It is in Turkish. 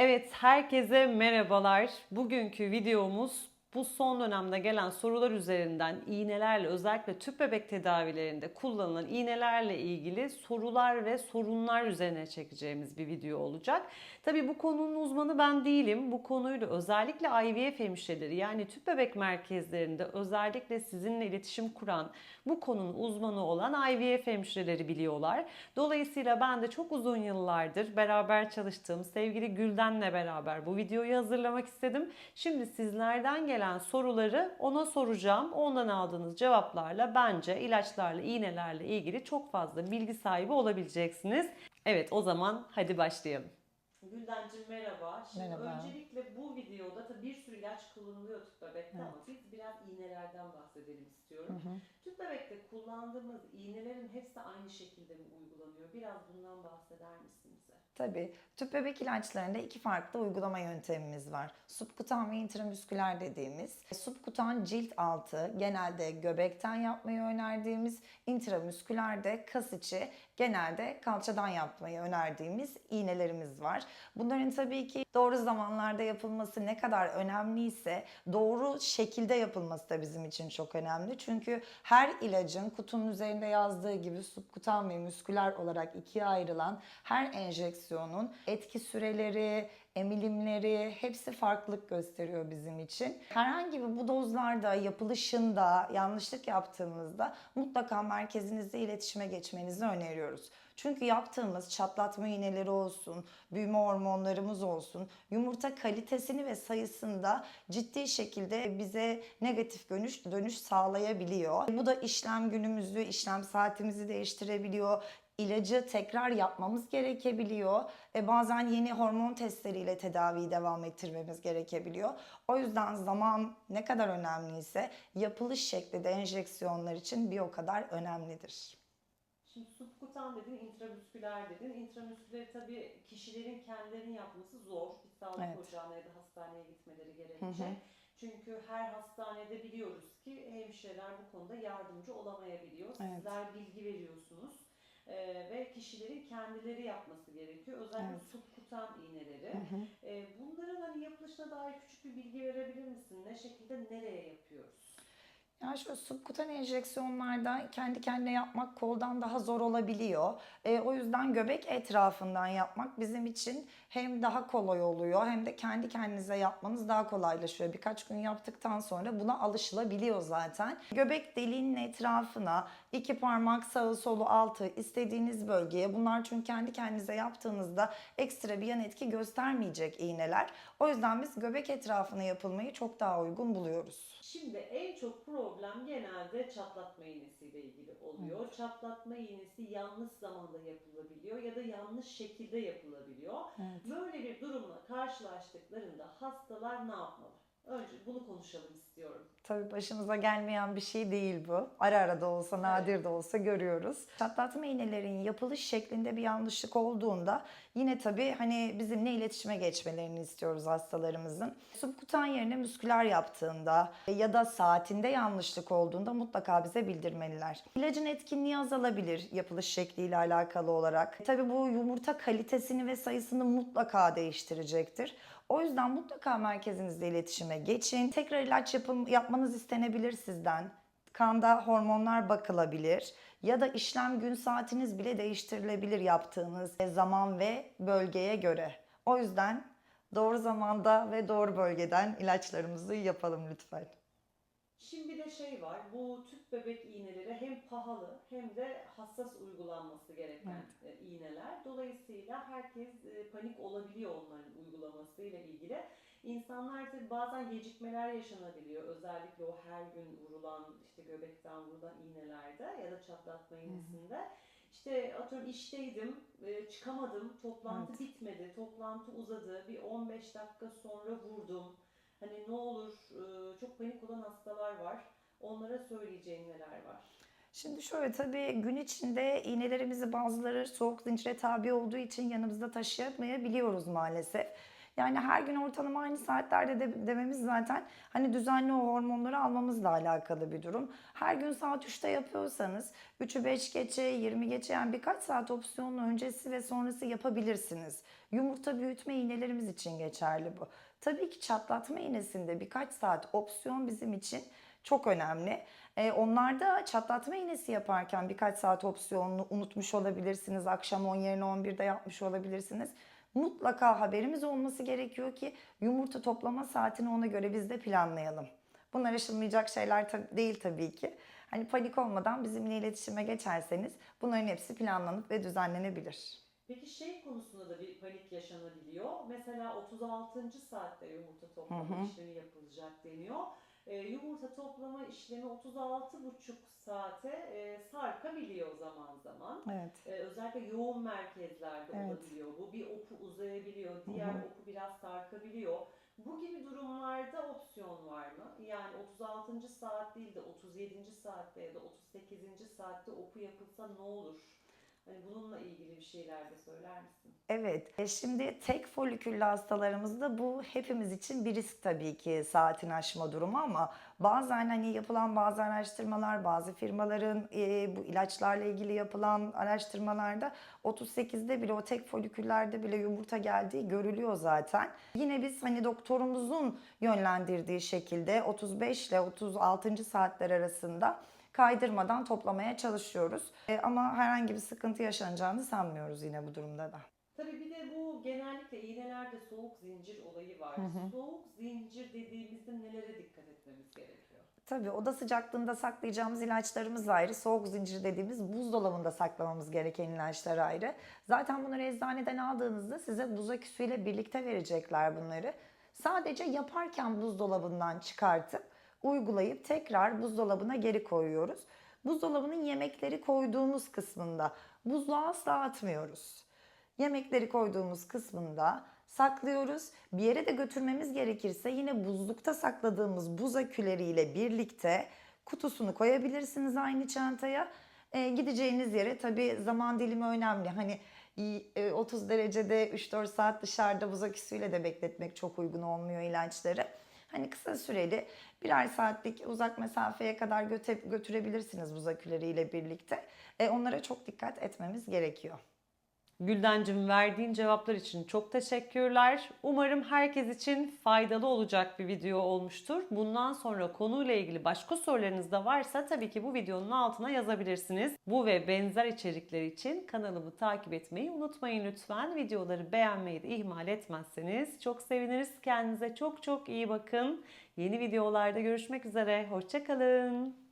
Evet, herkese merhabalar. Bugünkü videomuz bu son dönemde gelen sorular üzerinden iğnelerle özellikle tüp bebek tedavilerinde kullanılan iğnelerle ilgili sorular ve sorunlar üzerine çekeceğimiz bir video olacak. Tabii bu konunun uzmanı ben değilim. Bu konuyla özellikle IVF hemşireleri yani tüp bebek merkezlerinde özellikle sizinle iletişim kuran bu konunun uzmanı olan IVF hemşireleri biliyorlar. Dolayısıyla ben de çok uzun yıllardır beraber çalıştığım sevgili Gülden'le beraber bu videoyu hazırlamak istedim. Şimdi sizlerden gelen soruları ona soracağım. Ondan aldığınız cevaplarla bence ilaçlarla, iğnelerle ilgili çok fazla bilgi sahibi olabileceksiniz. Evet o zaman hadi başlayalım. Güldencim merhaba. Şimdi Merhaba. öncelikle bu videoda tabii bir sürü ilaç kullanılıyor tüp bebekte Evet. ama biz biraz iğnelerden bahsedelim istiyorum. Tüp bebekte kullandığımız iğnelerin hepsi aynı şekilde mi uygulanıyor? Biraz bundan bahseder misin bize? Tabii. Tüp bebek ilaçlarında iki farklı uygulama yöntemimiz var. Subkutan ve intramüsküler dediğimiz. Subkutan cilt altı genelde göbekten yapmayı önerdiğimiz, intramüsküler de kas içi genelde kalçadan yapmayı önerdiğimiz iğnelerimiz var. Bunların tabii ki doğru zamanlarda yapılması ne kadar önemliyse doğru şekilde yapılması da bizim için çok önemli. Çünkü her ilacın kutunun üzerinde yazdığı gibi subkutan ve müsküler olarak ikiye ayrılan her enjeksiyonun etki süreleri, emilimleri hepsi farklılık gösteriyor bizim için. Herhangi bir bu dozlarda yapılışında yanlışlık yaptığımızda mutlaka merkezinizde iletişime geçmenizi öneriyoruz. Çünkü yaptığımız çatlatma iğneleri olsun, büyüme hormonlarımız olsun, yumurta kalitesini ve sayısında ciddi şekilde bize negatif dönüş, dönüş sağlayabiliyor. Bu da işlem günümüzü, işlem saatimizi değiştirebiliyor ilacı tekrar yapmamız gerekebiliyor. E bazen yeni hormon testleriyle tedaviyi devam ettirmemiz gerekebiliyor. O yüzden zaman ne kadar önemliyse yapılış şekli de enjeksiyonlar için bir o kadar önemlidir. Şimdi subkutan dedin, intramüsküler dedin. İntramüsküleri tabii kişilerin kendilerinin yapması zor. Bir sağlık Evet. ocağına ya da hastaneye gitmeleri gerekecek. Çünkü her hastanede biliyoruz ki hemşireler bu konuda yardımcı olamayabiliyor. Evet. Sizler bilgi veriyorsunuz. Ee, ve kişilerin kendileri yapması gerekiyor. Özellikle Evet. subkutan iğneleri. Ee, bunların hani yapılışına dair küçük bir bilgi verebilir misin? Ne şekilde nereye yapıyoruz? Yani şu subkutan enjeksiyonlarda kendi kendine yapmak koldan daha zor olabiliyor. E, o yüzden göbek etrafından yapmak bizim için hem daha kolay oluyor hem de kendi kendinize yapmanız daha kolaylaşıyor. Birkaç gün yaptıktan sonra buna alışılabiliyor zaten. Göbek deliğinin etrafına iki parmak sağı solu altı istediğiniz bölgeye bunlar çünkü kendi kendinize yaptığınızda ekstra bir yan etki göstermeyecek iğneler. O yüzden biz göbek etrafına yapılmayı çok daha uygun buluyoruz. Şimdi en çok problem genelde çatlatma iğnesiyle ilgili oluyor. Çatlatma iğnesi yanlış zamanda yapılabiliyor ya da yanlış şekilde yapılabiliyor. Böyle bir durumla karşılaştıklarında hastalar ne yapmalı? Önce bunu konuşalım. Tabii başımıza gelmeyen bir şey değil bu. Ara ara da olsa, nadir de olsa görüyoruz. Çatlatma iğnelerin yapılış şeklinde bir yanlışlık olduğunda yine tabii hani bizimle iletişime geçmelerini istiyoruz hastalarımızın. Subkutan yerine müsküler yaptığında ya da saatinde yanlışlık olduğunda mutlaka bize bildirmeliler. İlacın etkinliği azalabilir yapılış şekliyle alakalı olarak. Tabii bu yumurta kalitesini ve sayısını mutlaka değiştirecektir. O yüzden mutlaka merkezinizde iletişime geçin. Tekrar ilaç yapım, yapmanız istenebilir sizden. Kanda hormonlar bakılabilir ya da işlem gün saatiniz bile değiştirilebilir yaptığınız zaman ve bölgeye göre. O yüzden doğru zamanda ve doğru bölgeden ilaçlarımızı yapalım lütfen. Şimdi de şey var, bu tüp bebek iğneleri hem pahalı hem de hassas uygulanması gereken e, iğneler. Dolayısıyla herkes e, panik olabiliyor onların uygulamasıyla ilgili. İnsanlar bazen gecikmeler yaşanabiliyor. Özellikle o her gün vurulan, işte göbekten vurulan iğnelerde ya da çatlatma iğnesinde. İşte atıyorum işteydim, e, çıkamadım, toplantı Evet. bitmedi, toplantı uzadı, bir 15 dakika sonra vurdum. Hani ne olur e, çok panik olan hastalar var. Onlara söyleyeceğin neler var? Şimdi şöyle tabii gün içinde iğnelerimizi bazıları soğuk zincire tabi olduğu için yanımızda taşıyamayabiliyoruz maalesef. Yani her gün ortalama aynı saatlerde de, dememiz zaten hani düzenli o hormonları almamızla alakalı bir durum. Her gün saat 3'te yapıyorsanız 3'ü 5 geçe, 20 geçe yani birkaç saat opsiyonlu öncesi ve sonrası yapabilirsiniz. Yumurta büyütme iğnelerimiz için geçerli bu. Tabii ki çatlatma iğnesinde birkaç saat opsiyon bizim için çok önemli. Ee, onlarda çatlatma iğnesi yaparken birkaç saat opsiyonunu unutmuş olabilirsiniz. Akşam 10 yerine 11'de yapmış olabilirsiniz. Mutlaka haberimiz olması gerekiyor ki yumurta toplama saatini ona göre biz de planlayalım. Bunlar aşılmayacak şeyler tab- değil tabii ki. Hani panik olmadan bizimle iletişime geçerseniz bunların hepsi planlanıp ve düzenlenebilir. Peki şey konusunda da bir panik yaşanabiliyor. Mesela 36. saatte yumurta toplama Hı hı. işlemi yapılacak deniyor. Ee, yumurta toplama işlemi 36,5 saate e, sarkabiliyor zaman zaman. Evet. Ee, özellikle yoğun merkezlerde Evet. olabiliyor. Bu bir oku uzayabiliyor, diğer Hı hı. oku biraz sarkabiliyor. Bu gibi durumlarda opsiyon var mı? Yani 36. saat değil de 37. saatte ya da 38. saatte oku yapılsa ne olur? Hani bununla ilgili bir şeyler de söyler misin? Evet. E, Şimdi tek foliküllü hastalarımızda bu hepimiz için bir risk tabii ki saatin aşma durumu ama bazen hani yapılan bazı araştırmalar, bazı firmaların e, bu ilaçlarla ilgili yapılan araştırmalarda 38'de bile o tek foliküllerde bile yumurta geldiği görülüyor zaten. Yine biz hani doktorumuzun yönlendirdiği şekilde 35 ile 36. saatler arasında kaydırmadan toplamaya çalışıyoruz. E, ama herhangi bir sıkıntı yaşanacağını sanmıyoruz yine bu durumda da. Tabii bir de bu genellikle iğnelerde soğuk zincir olayı var. Soğuk zincir dediğimizde nelere dikkat etmemiz gerekiyor? Tabii oda sıcaklığında saklayacağımız ilaçlarımız ayrı. Soğuk zincir dediğimiz buzdolabında saklamamız gereken ilaçlar ayrı. Zaten bunları eczaneden aldığınızda size buz aküsüyle birlikte verecekler bunları. Sadece yaparken buzdolabından çıkartıp uygulayıp tekrar buzdolabına geri koyuyoruz. Buzdolabının yemekleri koyduğumuz kısmında buzluğa asla atmıyoruz. Yemekleri koyduğumuz kısmında saklıyoruz. Bir yere de götürmemiz gerekirse yine buzlukta sakladığımız buz aküleriyle birlikte kutusunu koyabilirsiniz aynı çantaya. Ee, gideceğiniz yere tabii zaman dilimi önemli. Hani e, 30 derecede 3-4 saat dışarıda buz aküsüyle de bekletmek çok uygun olmuyor ilaçları. Hani kısa süreli birer saatlik uzak mesafeye kadar göte- götürebilirsiniz buz aküleriyle birlikte. E, onlara çok dikkat etmemiz gerekiyor. Güldencim verdiğin cevaplar için çok teşekkürler. Umarım herkes için faydalı olacak bir video olmuştur. Bundan sonra konuyla ilgili başka sorularınız da varsa tabii ki bu videonun altına yazabilirsiniz. Bu ve benzer içerikler için kanalımı takip etmeyi unutmayın lütfen. Videoları beğenmeyi de ihmal etmezseniz çok seviniriz. Kendinize çok çok iyi bakın. Yeni videolarda görüşmek üzere. Hoşçakalın.